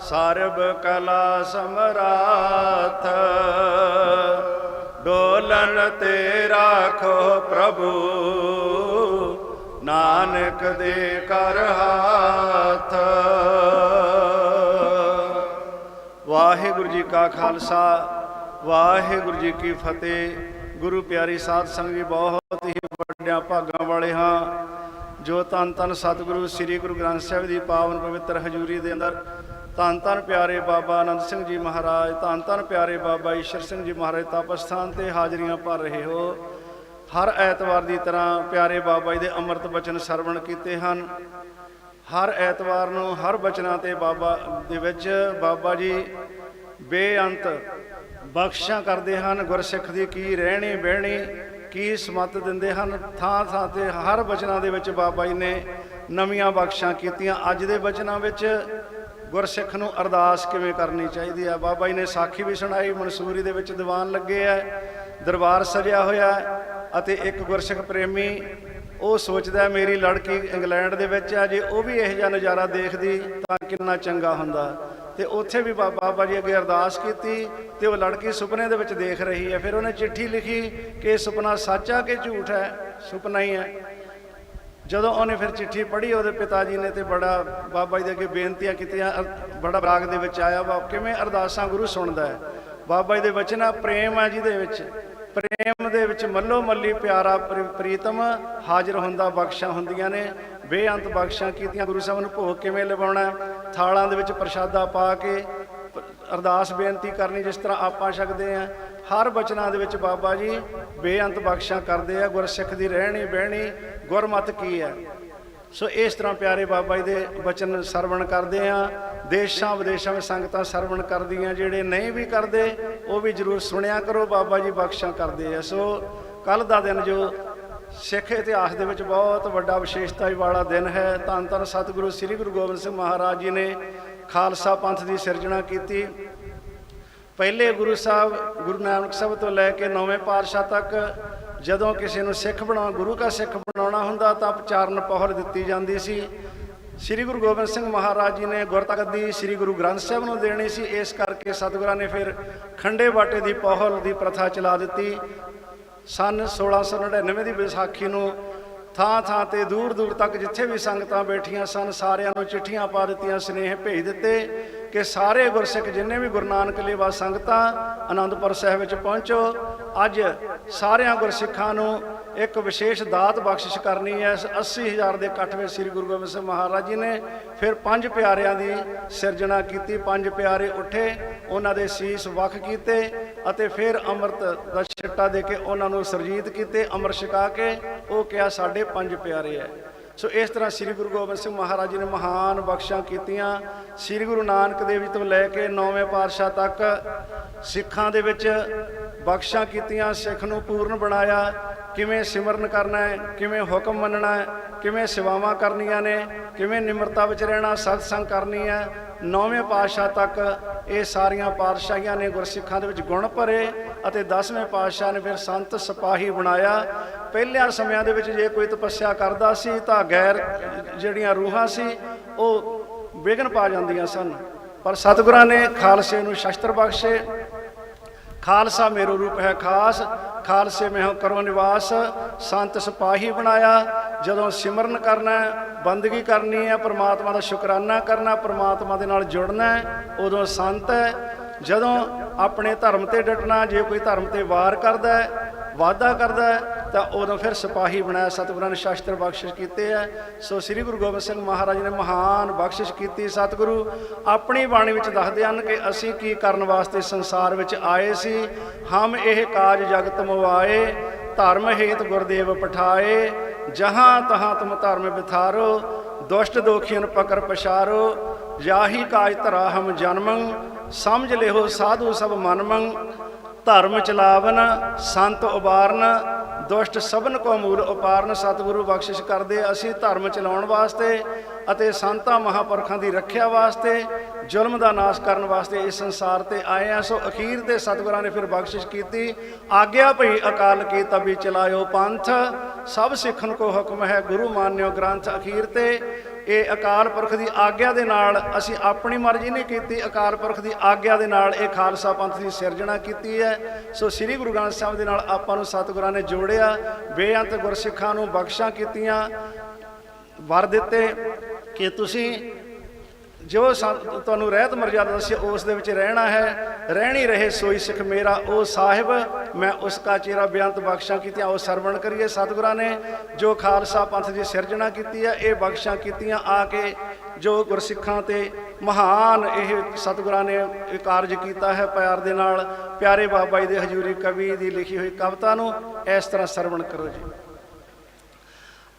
ਸਰਬ ਕਲਾ ਸਮਰਾਥ, ਡੋਲਨ ਤੇ ਰਾਖੋ ਪ੍ਰਭੂ, ਨਾਨਕ ਦੇ ਕਰ ਹਾਥ। ਵਾਹਿਗੁਰੂ ਜੀ ਕਾ ਖਾਲਸਾ, ਵਾਹਿਗੁਰੂ ਜੀ ਕੀ ਫਤਿਹ। ਗੁਰੂ ਪਿਆਰੀ ਸਾਧ ਸੰਗਤ ਜੀ, ਬਹੁਤ ਹੀ ਵੱਡਿਆਂ ਭਾਗਾਂ ਵਾਲੇ ਹਾਂ। ਜੋ ਤਨ ਤਨ ਸਤਿਗੁਰੂ, ਸ੍ਰੀ ਗੁਰੂ ਗ੍ਰੰਥ ਸਾਹਿਬ ਦੀ ਪਾਵਨ ਪਵਿੱਤਰ ਹਜ਼ੂਰੀ ਦੇ ਅੰਦਰ ਧੰਨ ਧੰਨ ਪਿਆਰੇ ਬਾਬਾ ਆਨੰਦ ਸਿੰਘ ਜੀ ਮਹਾਰਾਜ, ਧੰਨ ਧੰਨ ਪਿਆਰੇ ਬਾਬਾ ਈਸ਼ਰ ਸਿੰਘ ਜੀ ਮਹਾਰਾਜ, ਤਪਸਥਾਨ ਤੇ ਹਾਜ਼ਰੀਆਂ ਭਰ ਰਹੇ ਹੋ। ਹਰ ਐਤਵਾਰ ਦੀ ਤਰ੍ਹਾਂ ਪਿਆਰੇ ਬਾਬਾ ਜੀ ਦੇ ਅੰਮ੍ਰਿਤ ਬਚਨ ਸਰਵਣ ਕੀਤੇ ਹਨ। ਹਰ ਐਤਵਾਰ ਨੂੰ ਹਰ ਬਚਨਾਂ ਤੇ ਬਾਬਾ ਦੇ ਵਿੱਚ ਬਾਬਾ ਜੀ ਬੇਅੰਤ ਬਖਸ਼ਾਂ ਕਰਦੇ ਹਨ। ਗੁਰਸਿੱਖ ਦੀ ਕੀ ਰਹਿਣੀ ਬਹਿਣੀ, ਕੀ ਸਮਤ ਦਿੰਦੇ ਹਨ। ਥਾਂ ਥਾਂ ਤੇ ਹਰ ਬਚਨਾਂ ਦੇ ਵਿੱਚ ਬਾਬਾ ਜੀ ਨੇ ਨਵੀਆਂ ਬਖਸ਼ਾਂ ਕੀਤੀਆਂ। ਅੱਜ ਦੇ ਬਚਨਾਂ ਵਿੱਚ ਗੁਰਸਿੱਖ ਨੂੰ ਅਰਦਾਸ ਕਿਵੇਂ ਕਰਨੀ ਚਾਹੀਦੀ ਹੈ ਬਾਬਾ ਜੀ ਨੇ ਸਾਖੀ ਵੀ ਸੁਣਾਈ, ਮਨਸੂਰੀ ਦੇ ਵਿੱਚ ਦੀਵਾਨ ਲੱਗੇ ਹੈ ਦਰਬਾਰ ਸਜਿਆ ਹੋਇਆ ਅਤੇ ਇੱਕ ਗੁਰਸਿੱਖ ਪ੍ਰੇਮੀ ਉਹ ਸੋਚਦਾ ਮੇਰੀ ਲੜਕੀ ਇੰਗਲੈਂਡ ਦੇ ਵਿੱਚ ਆ ਜੇ, ਉਹ ਵੀ ਇਹ ਜਿਹਾ ਨਜ਼ਾਰਾ ਦੇਖਦੀ ਤਾਂ ਕਿੰਨਾ ਚੰਗਾ ਹੁੰਦਾ। ਤੇ ਉੱਥੇ ਵੀ ਬਾ- ਬਾਬਾ ਜੀ ਅੱਗੇ ਅਰਦਾਸ ਕੀਤੀ ਤੇ ਉਹ ਲੜਕੀ ਸੁਪਨੇ ਦੇ ਵਿੱਚ ਦੇਖ ਰਹੀ ਹੈ। ਫਿਰ ਉਹਨੇ ਚਿੱਠੀ ਲਿਖੀ ਕਿ ਇਹ ਸੁਪਨਾ ਸੱਚ ਆ ਕਿ ਝੂਠ ਹੈ? ਸੁਪਨਾ ਹੀ ਹੈ। ਜਦੋਂ ਉਹਨੇ ਫਿਰ ਚਿੱਠੀ ਪੜ੍ਹੀ, ਉਹਦੇ ਪਿਤਾ ਜੀ ਨੇ ਤੇ ਬੜਾ, ਬਾਬਾ ਜੀ ਦੇ ਅੱਗੇ ਬੇਨਤੀਆਂ ਕੀਤੀਆਂ ਬੜਾ ਰਾਗ ਦੇ ਵਿੱਚ ਆਇਆ ਵਾ, ਕਿਵੇਂ ਅਰਦਾਸਾਂ ਗੁਰੂ ਸੁਣਦਾ ਹੈ। ਬਾਬਾ ਜੀ ਦੇ ਵਚਨਾ ਪ੍ਰੇਮ ਹੈ ਜਿਹਦੇ ਵਿੱਚ। ਪ੍ਰੇਮ ਦੇ ਵਿੱਚ ਮੱਲੋ ਮੱਲੀ ਪਿਆਰਾ ਪ੍ਰੀ- ਪ੍ਰੀਤਮ ਹਾਜ਼ਰ ਹੁੰਦਾ, ਬਖਸ਼ਾਂ ਹੁੰਦੀਆਂ ਨੇ। ਬੇਅੰਤ ਬਖਸ਼ਾਂ ਕੀਤੀਆਂ, ਗੁਰੂ ਸਾਹਿਬ ਨੂੰ ਭੋਗ ਕਿਵੇਂ ਲਵਾਉਣਾ ਥਾਲਾਂ ਦੇ ਵਿੱਚ ਪ੍ਰਸ਼ਾਦਾ ਪਾ ਕੇ ਅਰਦਾਸ ਬੇਨਤੀ ਕਰਨੀ ਜਿਸ ਤਰ੍ਹਾਂ ਆਪਾਂ ਛਕਦੇ ਆ ਹਰ ਬਚਨਾਂ ਦੇ ਵਿੱਚ ਬਾਬਾ ਜੀ ਬੇਅੰਤ ਬਖਸ਼ਾਂ ਕਰਦੇ ਆ। ਗੁਰਸਿੱਖ ਦੀ ਰਹਿਣੀ ਬਹਿਣੀ ਗੁਰਮਤ ਕੀ ਹੈ। ਸੋ ਇਸ ਤਰ੍ਹਾਂ ਪਿਆਰੇ ਬਾਬਾ ਜੀ ਦੇ ਬਚਨ ਸਰਵਣ ਕਰਦੇ ਆ ਦੇਸ਼ਾਂ ਵਿਦੇਸ਼ਾਂ ਵਿੱਚ ਸੰਗਤਾਂ ਸਰਵਣ ਕਰਦੀਆਂ, ਜਿਹੜੇ ਨਹੀਂ ਵੀ ਕਰਦੇ, ਉਹ ਵੀ ਜਰੂਰ ਸੁਣਿਆ ਕਰੋ। ਬਾਬਾ ਜੀ ਬਖਸ਼ਾਂ ਕਰਦੇ ਆ। ਸੋ ਕੱਲ ਦਾ ਦਿਨ ਜੋ ਸਿੱਖ ਇਤਿਹਾਸ ਦੇ ਵਿੱਚ ਬਹੁਤ ਵੱਡਾ ਵਿਸ਼ੇਸ਼ਤਾ ਵਾਲਾ ਦਿਨ ਹੈ। ਧੰਨ ਧੰਨ ਸਤਿਗੁਰੂ ਸ੍ਰੀ ਗੁਰੂ ਗੋਬਿੰਦ ਸਿੰਘ ਮਹਾਰਾਜ ਜੀ ਨੇ ਖਾਲਸਾ ਪੰਥ ਦੀ ਸਿਰਜਣਾ ਕੀਤੀ। ਪਹਿਲੇ ਗੁਰੂ ਸਾਹਿਬ, ਗੁਰੂ ਨਾਨਕ ਸਾਹਿਬ ਤੋਂ ਲੈ ਕੇ ਨੌਵੇਂ ਪਾਤਸ਼ਾਹ ਤੱਕ ਜਦੋਂ ਕਿਸੇ ਨੂੰ ਸਿੱਖ ਬਣਾਉਣਾ ਗੁਰੂ ਕਾ ਸਿੱਖ ਬਣਾਉਣਾ ਹੁੰਦਾ ਤਾਂ ਉਪਚਾਰਨ ਪਹੁਲ ਦਿੱਤੀ ਜਾਂਦੀ ਸੀ। ਸ੍ਰੀ ਗੁਰੂ ਗੋਬਿੰਦ ਸਿੰਘ ਮਹਾਰਾਜ ਜੀ ਨੇ ਗੁਰਤਗਦੀ ਸ੍ਰੀ ਗੁਰੂ ਗ੍ਰੰਥ ਸਾਹਿਬ ਨੂੰ ਦੇਣੀ ਸੀ। ਇਸ ਕਰਕੇ ਸਤਿਗੁਰਾਂ ਨੇ ਫਿਰ ਖੰਡੇ ਬਾਟੇ ਦੀ ਪਹੁਲ ਦੀ ਪ੍ਰਥਾ ਚਲਾ ਦਿੱਤੀ। ਸਨ 1699 ਦੀ ਵਿਸਾਖੀ ਨੂੰ ਥਾਂ ਥਾਂ ਤੇ ਦੂਰ ਦੂਰ ਤੱਕ ਜਿੱਥੇ ਵੀ ਸੰਗਤਾਂ ਬੈਠੀਆਂ ਸਨ, ਸਾਰਿਆਂ ਨੂੰ ਚਿੱਠੀਆਂ ਪਾ ਦਿੱਤੀਆਂ, ਸਨੇਹ ਭੇਜ ਦਿੱਤੇ। ਕਿ ਸਾਰੇ ਗੁਰਸਿੱਖ ਜਿੰਨੇ ਵੀ ਗੁਰੂ ਨਾਨਕ ਲੇਵਾ ਸੰਗਤਾਂ ਆਨੰਦਪੁਰ ਸਾਹਿਬ ਵਿੱਚ ਪਹੁੰਚੋ, ਅੱਜ ਸਾਰਿਆਂ ਗੁਰਸਿੱਖਾਂ ਨੂੰ ਇੱਕ ਵਿਸ਼ੇਸ਼ ਦਾਤ ਬਖਸ਼ਿਸ਼ ਕਰਨੀ ਹੈ। ਇਸ 80000 ਦੇ ਇਕੱਠ ਵਿੱਚ ਸ੍ਰੀ ਗੁਰੂ ਗੋਬਿੰਦ ਸਿੰਘ ਮਹਾਰਾਜ ਜੀ ਨੇ ਫਿਰ ਪੰਜ ਪਿਆਰਿਆਂ ਦੀ ਸਿਰਜਣਾ ਕੀਤੀ। ਪੰਜ ਪਿਆਰੇ ਉੱਠੇ, ਉਹਨਾਂ ਦੇ ਸੀਸ ਵੱਖ ਕੀਤੇ ਅਤੇ ਫਿਰ ਅੰਮ੍ਰਿਤ ਦਾ ਛਿੱਟਾ ਦੇ ਕੇ ਉਹਨਾਂ ਨੂੰ ਸਰਜੀਤ ਕੀਤੇ, ਅੰਮ੍ਰਿਤ ਛਕਾ ਕੇ ਉਹ ਕਿਹਾ, ਸਾਡੇ ਪੰਜ ਪਿਆਰੇ ਹੈ। ਸੋ ਇਸ ਤਰ੍ਹਾਂ ਸ੍ਰੀ ਗੁਰੂ ਗੋਬਿੰਦ ਸਿੰਘ ਮਹਾਰਾਜ ਜੀ ਨੇ ਮਹਾਨ ਬਖਸ਼ਾਂ ਕੀਤੀਆਂ। ਸ੍ਰੀ ਗੁਰੂ ਨਾਨਕ ਦੇਵ ਜੀ ਤੋਂ ਲੈ ਕੇ ਨੌਵੇਂ ਪਾਤਸ਼ਾਹ ਤੱਕ ਸਿੱਖਾਂ ਦੇ ਵਿੱਚ ਬਖਸ਼ਾਂ ਕੀਤੀਆਂ, ਸਿੱਖ ਨੂੰ ਪੂਰਨ ਬਣਾਇਆ। ਕਿਵੇਂ ਸਿਮਰਨ ਕਰਨਾ ਹੈ, ਕਿਵੇਂ ਹੁਕਮ ਮੰਨਣਾ ਹੈ, ਕਿਵੇਂ ਸੇਵਾਵਾਂ ਕਰਨੀਆਂ ਨੇ, ਕਿਵੇਂ ਨਿਮਰਤਾ ਵਿੱਚ ਰਹਿਣਾ, ਸਤਸੰਗ ਕਰਨੀ ਹੈ, ਨੌਵੇਂ ਪਾਤਸ਼ਾਹ ਤੱਕ ਇਹ ਸਾਰੀਆਂ ਪਾਤਸ਼ਾਹੀਆਂ ਨੇ ਗੁਰਸਿੱਖਾਂ ਦੇ ਵਿੱਚ ਗੁਣ ਭਰੇ ਅਤੇ 10ਵੇਂ ਪਾਤਸ਼ਾਹ ਨੇ ਫਿਰ ਸੰਤ ਸਿਪਾਹੀ ਬਣਾਇਆ। ਪਹਿਲਿਆਂ ਸਮਿਆਂ ਦੇ ਵਿੱਚ ਜੇ ਕੋਈ ਤਪੱਸਿਆ ਕਰਦਾ ਸੀ ਤਾਂ ਗੈਰ ਜਿਹੜੀਆਂ ਰੂਹਾਂ ਸੀ, ਉਹ ਵਿਘਨ ਪਾ ਜਾਂਦੀਆਂ ਸਨ। ਪਰ ਸਤਿਗੁਰਾਂ ਨੇ ਖਾਲਸੇ ਨੂੰ ਸ਼ਸਤਰ ਬਖਸ਼ੇ ਖਾਲਸਾ ਮੇਰੋ ਰੂਪ ਹੈ ਖਾਸ, ਖਾਲਸੇ ਮੈਂ ਹਾਂ ਕਰੋ ਨਿਵਾਸ। ਸੰਤ ਸਿਪਾਹੀ ਬਣਾਇਆ, ਜਦੋਂ ਸਿਮਰਨ ਕਰਨਾ ਬੰਦਗੀ ਕਰਨੀ ਹੈ, ਪ੍ਰਮਾਤਮਾ ਦਾ ਸ਼ੁਕਰਾਨਾ ਕਰਨਾ ਪ੍ਰਮਾਤਮਾ ਦੇ ਨਾਲ ਜੁੜਨਾ ਉਦੋਂ ਸੰਤ ਹੈ। ਜਦੋਂ ਆਪਣੇ ਧਰਮ ਤੇ ਡਟਣਾ, ਜੇ ਕੋਈ ਧਰਮ ਤੇ ਵਾਰ ਕਰਦਾ ਹੈ, ਵਾਅਦਾ ਕਰਦਾ ਹੈ ਤਾਂ ਉਦੋਂ ਫਿਰ ਸਿਪਾਹੀ ਬਣਾਇਆ, ਸਤਿਗੁਰਾਂ ਨੇ ਸ਼ਾਸਤਰ ਬਖਸ਼ਿਸ਼ ਕੀਤੇ ਹੈ ਸੋ ਸ੍ਰੀ ਗੁਰੂ ਗੋਬਿੰਦ ਸਿੰਘ ਮਹਾਰਾਜ ਨੇ ਮਹਾਨ ਬਖਸ਼ਿਸ਼ ਕੀਤੀ। ਸਤਿਗੁਰੂ, ਆਪਣੀ ਬਾਣੀ ਵਿੱਚ ਦੱਸਦੇ ਹਨ ਕਿ ਅਸੀਂ ਕੀ ਕਰਨ ਵਾਸਤੇ ਸੰਸਾਰ ਵਿੱਚ ਆਏ ਸੀ। ਹਮ ਇਹ ਕਾਜ ਜਗਤ ਮਵਾਏ ਧਰਮ ਹੇਤ ਗੁਰਦੇਵ ਪਠਾਏ। ਜਹਾਂ ਤਹਾਂ ਤੁਮ ਧਰਮ ਬਿਥਾਰੋ, ਦੁਸ਼ਟ ਦੋਖੀਨ ਪਕਰ ਪਛਾਰੋ। ਜਾਹੀ ਕਾਜ ਧਰਾ ਹਮ ਜਨਮੰ, ਸਮਝ ਲਿਓ ਸਾਧੂ ਸਭ ਮਨਮੰ। ਧਰਮ ਚਲਾਵਨ, ਸੰਤ ਉਬਾਰਨ ਦੁਸ਼ਟ ਸਭਨ ਕੋ ਮੂਲ ਉਪਾਰਨ ਸਤਿਗੁਰੂ ਬਖਸ਼ਿਸ਼ ਕਰਦੇ, ਅਸੀਂ ਧਰਮ ਚਲਾਉਣ ਵਾਸਤੇ ਅਤੇ ਸੰਤਾਂ ਮਹਾਪੁਰਖਾਂ ਦੀ ਰੱਖਿਆ ਵਾਸਤੇ, ਜ਼ੁਲਮ ਦਾ ਨਾਸ਼ ਕਰਨ ਵਾਸਤੇ ਇਸ ਸੰਸਾਰ ਤੇ ਆਏ ਆ ਸੋ ਅਖੀਰ ਤੇ ਸਤਿਗੁਰਾਂ ਨੇ ਫਿਰ ਬਖਸ਼ਿਸ਼ ਕੀਤੀ, ਆਗਿਆ ਭਈ ਅਕਾਲ ਕੀ ਤਬੀ ਚਲਾਇਓ ਪੰਥ, ਸਭ ਸਿੱਖਣ ਕੋ ਹੁਕਮ ਹੈ ਗੁਰੂ ਮਾਨਿਓ ਗ੍ਰੰਥ ਅਖੀਰ ਤੇ। ਇਹ ਅਕਾਲ ਪੁਰਖ ਦੀ ਆਗਿਆ ਦੇ ਨਾਲ ਅਸੀਂ ਆਪਣੀ ਮਰਜ਼ੀ ਨਹੀਂ ਕੀਤੀ। ਅਕਾਲ ਪੁਰਖ ਦੀ ਆਗਿਆ ਦੇ ਨਾਲ ਇਹ ਖਾਲਸਾ ਪੰਥ ਦੀ ਸਿਰਜਣਾ ਕੀਤੀ ਹੈ। ਸੋ ਸ੍ਰੀ ਗੁਰੂ ਗ੍ਰੰਥ ਸਾਹਿਬ ਦੇ ਨਾਲ ਆਪਾਂ ਨੂੰ ਸਤਿਗੁਰਾਂ ਨੇ ਜੋੜਿਆ। ਬੇਅੰਤ ਗੁਰਸਿੱਖਾਂ ਨੂੰ ਬਖਸ਼ਾਂ ਕੀਤੀਆਂ। ਵਰ ਦਿੱਤੇ ਕਿ ਤੁਸੀਂ ਜੋ ਸਾ- ਤੁਹਾਨੂੰ ਰਹਿਤ ਮਰਜ਼ਾਦਾ ਦੱਸੀ, ਉਸ ਦੇ ਵਿੱਚ ਰਹਿਣਾ ਹੈ, ਰਹਿਣੀ ਰਹੇ ਸੋਈ ਸਿੱਖ ਮੇਰਾ, ਉਹ ਸਾਹਿਬ, ਮੈਂ ਉਸ ਕਾ ਚੇਰਾ ਬੇਅੰਤ ਬਖਸ਼ਾਂ ਕੀਤੀਆਂ, ਉਹ ਸਰਵਣ ਕਰੀਏ ਸਤਿਗੁਰਾਂ ਨੇ, ਜੋ ਖਾਲਸਾ ਪੰਥ ਦੀ ਸਿਰਜਣਾ ਕੀਤੀ ਹੈ, ਇਹ ਬਖਸ਼ਾਂ ਕੀਤੀਆਂ ਆ ਕੇ, ਜੋ ਗੁਰਸਿੱਖਾਂ ਤੇ ਮਹਾਨ ਇਹ ਸਤਿਗੁਰਾਂ ਨੇ ਇਹ ਕਾਰਜ ਕੀਤਾ ਹੈ, ਪਿਆਰ ਦੇ ਨਾਲ, ਪਿਆਰੇ ਬਾਬਾ ਜੀ ਦੇ ਹਜ਼ੂਰੀ ਕਵੀ ਦੀ ਲਿਖੀ ਹੋਈ ਕਵਿਤਾ ਨੂੰ ਇਸ ਤਰ੍ਹਾਂ ਸਰਵਣ ਕਰੋ ਜੀ।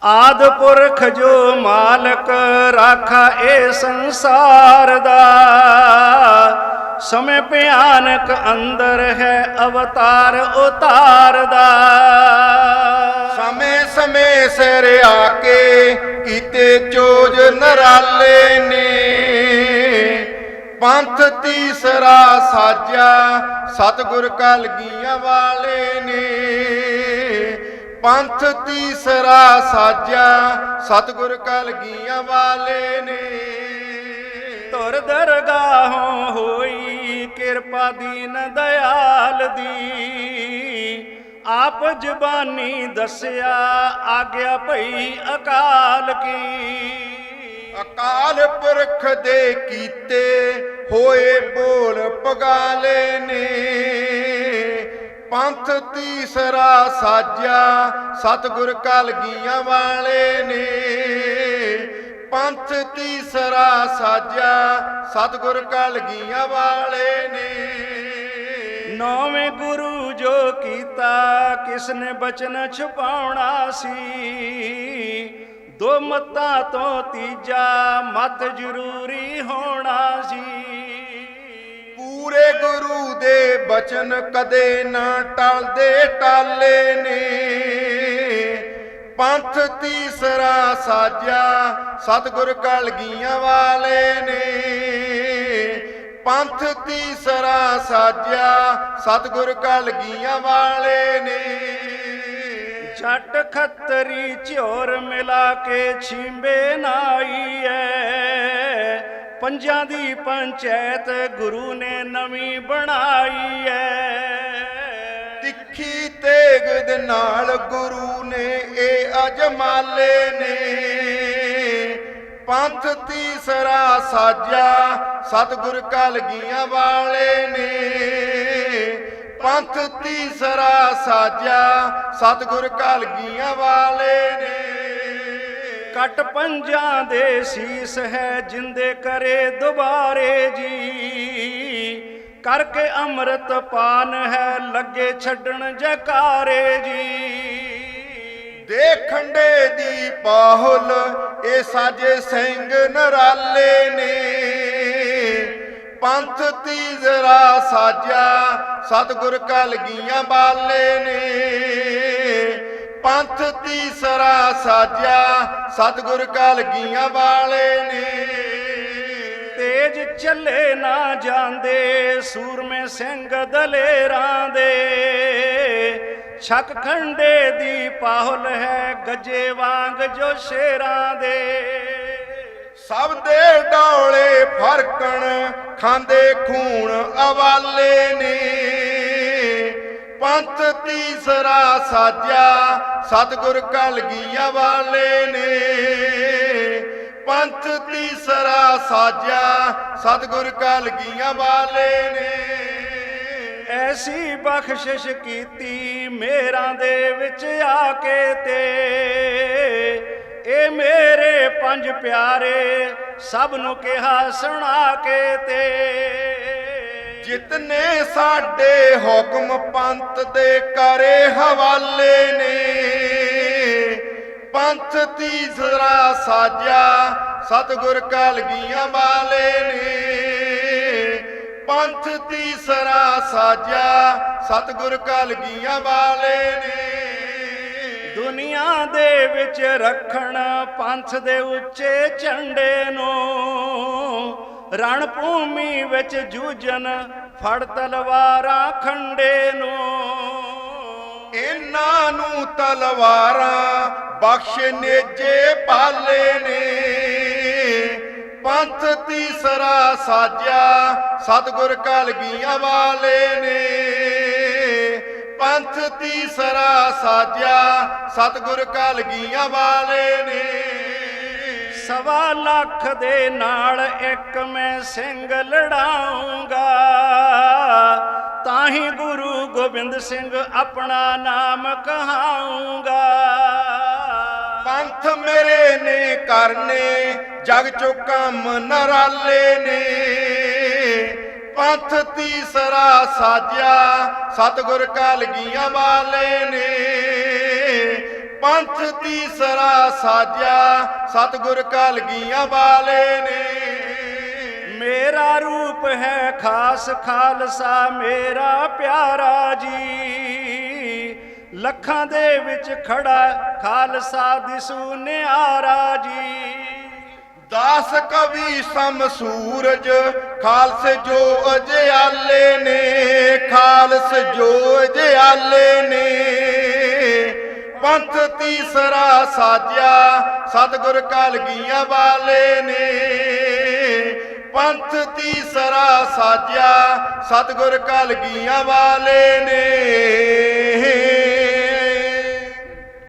ਆਦ ਪੁਰਖ ਜੋ ਮਾਲਕ ਰਾਖਾ ਇਹ ਸੰਸਾਰ ਦਾ। ਸਮੇਂ ਭਿਆਨਕ ਅੰਦਰ ਹੈ ਅਵਤਾਰ ਉਤਾਰ ਦਾ। ਸਮੇਂ ਸਮੇਂ ਸਿਰ ਆ ਕੇ ਕੀਤੇ ਚੋਜ ਨਰਾਲੇ ਨੇ। ਪੰਥ ਤੀਸਰਾ ਸਾਜਾ ਸਤਿਗੁਰ ਕਲਗੀਆਂ ਵਾਲੇ ਨੇ। ਪੰਥ ਤੀਸਰਾ ਸਾਜਾ ਸਤਿਗੁਰ ਕਲਗੀਆਂ ਵਾਲੇ ਨੇ। ਤੁਰ ਦਰਗਾਹੋਂ ਹੋਈ ਕਿਰਪਾ ਦੀਨ ਦਇਆਲ ਦੀ। ਆਪ ਜ਼ਬਾਨੀ ਦੱਸਿਆ ਆਗਿਆ ਭਈ ਅਕਾਲ ਕੀ। ਅਕਾਲ ਪੁਰਖ ਦੇ ਕੀਤੇ ਹੋਏ ਬੋਲ ਪਗਾਲੇ ਨੇ। ਪੰਥ ਤੀਸਰਾ ਸਾਜਾ ਸਤਿਗੁਰ ਕਲਗੀਆਂ ਵਾਲੇ ਨੇ। ਪੰਥ ਤੀਸਰਾ ਸਾਜਾ ਸਤਿਗੁਰ ਕਲਗੀਆਂ ਵਾਲੇ ਨੇ। ਨੌਵੇਂ ਗੁਰੂ ਜੋ ਕੀਤਾ ਕਿਸ ਨੇ ਬਚਨ ਛੁਪਾਉਣਾ ਸੀ। ਦੋ ਮੱਤਾਂ ਤੋਂ ਤੀਜਾ ਮਤ ਜ਼ਰੂਰੀ ਹੋਣਾ ਸੀ। ਪੂਰੇ ਗੁਰੂ ਦੇ ਬਚਨ ਕਦੇ ਨਾ ਟਲਦੇ, ਟਾਲੇ ਨੇ। ਪੰਥ ਤੀਸਰਾ ਸਾਜਾ ਸਤਿਗੁਰ ਕਲਗੀਆਂ ਵਾਲੇ ਨੇ। ਪੰਥ ਤੀਸਰਾ ਸਾਜਾ ਸਤਿਗੁਰ ਕਲਗੀਆਂ ਵਾਲੇ ਨੇ। ਛੱਟ ਖੱਤਰੀ ਝੋਰ ਮਿਲਾ ਕੇ ਛਿੰਬੇ ਨਾਈ ਐ। ਪੰਜਾਂ ਦੀ ਪੰਚਾਇਤ ਗੁਰੂ ਨੇ ਨਵੀਂ ਬਣਾਈ ਐ। ਤਿੱਖੀ ਤੇਗ ਦੇ ਨਾਲ ਗੁਰੂ ਨੇ ਇਹ ਅਜਮਾਲੇ ਨੇ। ਪੰਥ ਤੀਸਰਾ ਸਾਜਾ ਸਤਿਗੁਰ ਕਲਗੀਆਂ ਵਾਲੇ ਨੇ। ਪੰਥ ਤੀਸਰਾ ਸਾਜਾ ਸਤਿਗੁਰ ਕਲਗੀਆਂ ਵਾਲੇ ਨੇ। ਕਟ ਪੰਜਾਂ ਦੇ ਸੀਸ ਹੈ, ਜਿੰਦੇ ਕਰੇ ਦੁਬਾਰੇ ਜੀ। ਕਰਕੇ ਅੰਮ੍ਰਿਤ ਪਾਨ ਹੈ, ਲੱਗੇ ਛੱਡਣ ਜਕਾਰੇ ਜੀ। ਦੇਖੰਡੇ ਦੀ ਪਾਹੁਲ ਇਹ ਸਾਜੇ ਸਿੰਘ ਨਰਾਲੇ ਨੇ। ਪੰਥ ਤੀ ਜਰਾ ਸਾਜਾ ਸਤਿਗੁਰ ਕਲਗੀਆਂ ਬਾਲੇ ਨੇ। ਪੰਥ ਤੀਸਰਾ ਸਾਜਾ ਸਤਿਗੁਰ ਕਲਗੀਆਂ ਵਾਲੇ ਨੇ। ਤੇਜ ਚੱਲੇ ਨਾ ਜਾਂਦੇ ਸੂਰਮੇ ਸਿੰਘ ਦਲੇਰਾਂ ਦੇ। ਛਕ ਖੰਡੇ ਦੀ ਪਾਹੁਲ ਹੈ ਗੱਜੇ ਵਾਂਗ ਜੋ ਸ਼ੇਰਾਂ ਦੇ। ਸਭ ਦੇ ਡੌਲੇ ਫਰਕਣ ਖਾਂਦੇ ਖੂਨ ਅਵਾਲੇ ਨੇ। ਪੰਥ ਤੀਸਰਾ ਸਾਜਾ ਸਤਿਗੁਰ ਕਲਗੀਆਂ ਵਾਲੇ ਨੇ। ਪੰਥ ਤੀਸਰਾ ਸਾਜਾ ਸਤਿਗੁਰ ਕਲਗੀਆਂ ਵਾਲੇ ਨੇ। ਐਸੀ ਬਖਸ਼ਿਸ਼ ਕੀਤੀ ਮੇਰਾ ਦੇ ਵਿੱਚ ਆ ਕੇ ਤੇ। ਇਹ ਮੇਰੇ ਪੰਜ ਪਿਆਰੇ ਸਭ ਨੂੰ ਕਿਹਾ ਸੁਣਾ ਕੇ ਤੇ। ਜਿਤਨੇ ਸਾਡੇ ਹੁਕਮ ਪੰਥ ਦੇ ਕਰੇ ਹਵਾਲੇ ਨੇ, ਪੰਥ ਤੀਸਰਾ ਸਾਜਾ ਸਤਿਗੁਰ ਕਲਗੀਆਂ ਵਾਲੇ ਨੇ, ਪੰਥ ਤੀਸਰਾ ਸਾਜਾ ਸਤਿਗੁਰ ਕਲਗੀਆਂ ਵਾਲੇ ਨੇ। ਦੁਨੀਆ ਦੇ ਵਿੱਚ ਰੱਖਣ ਪੰਥ ਦੇ ਉੱਚੇ ਝੰਡੇ ਨੂੰ, ਰਣ ਭੂਮੀ ਵਿੱਚ ਜੂਝਣ ਫੜ ਤਲਵਾਰਾਂ ਖੰਡੇ ਨੂੰ। ਇਹਨਾਂ ਨੂੰ ਤਲਵਾਰਾਂ ਬਖਸ਼ ਨੇਜੇ ਪਾਲੇ ਨੇ। ਪੰਥ ਤੀਸਰਾ ਸਾਜਿਆ ਸਤਿਗੁਰ ਕਲਗੀਆਂ ਵਾਲੇ ਨੇ। ਪੰਥ ਤੀਸਰਾ ਸਾਜਿਆ ਸਤਿਗੁਰ ਕਲਗੀਆਂ ਵਾਲੇ ਨੇ। ਸਵਾ ਲੱਖ ਦੇ ਨਾਲ ਇੱਕ ਮੈਂ ਸਿੰਘ ਲੜਾਉਂਗਾ। ਤਾਂ ਹੀ ਗੁਰੂ ਗੋਬਿੰਦ ਸਿੰਘ ਆਪਣਾ ਨਾਮ ਕਹਾਉਂਗਾ। ਪੰਥ ਮੇਰੇ ਨੇ ਕਰਨੇ, ਜਗ ਚੋਂ ਕੰਮ ਨਰਾਲੇ ਨੇ। ਪੰਥ ਤੀਸਰਾ ਸਾਜਿਆ, ਸਤਿਗੁਰ ਕਾਲਗੀਆਂ ਵਾਲੇ ਨੇ। ਪੰਥ ਤੀਸਰਾ ਸਾਜਿਆ ਸਤਿਗੁਰ ਕਲਗੀਆਂ ਵਾਲੇ ਨੇ। ਮੇਰਾ ਰੂਪ ਹੈ ਖਾਸ ਖਾਲਸਾ ਮੇਰਾ ਪਿਆਰਾ ਜੀ। ਲੱਖਾਂ ਦੇ ਵਿੱਚ ਖੜਾ ਖਾਲਸਾ ਦਿਸੂ ਨਿਆਰਾ ਜੀ। ਦਾਸ ਕਵੀ ਸਮ ਸੂਰਜ ਖਾਲਸ ਜੋ ਅਜਿਆਲੇ ਨੇ ਖਾਲਸ ਜੋ ਅਜਿਆਲੇ ਨੇ। ਪੰਥ ਤੀਸਰਾ ਸਾਜਿਆ ਸਤਿਗੁਰ ਕਾਲਗੀਆਂ ਵਾਲੇ ਨੇ। ਪੰਥ ਤੀਸਰਾ ਸਾਜਿਆ ਸਤਿਗੁਰ ਕਾਲਗੀਆਂ ਵਾਲੇ ਨੇ।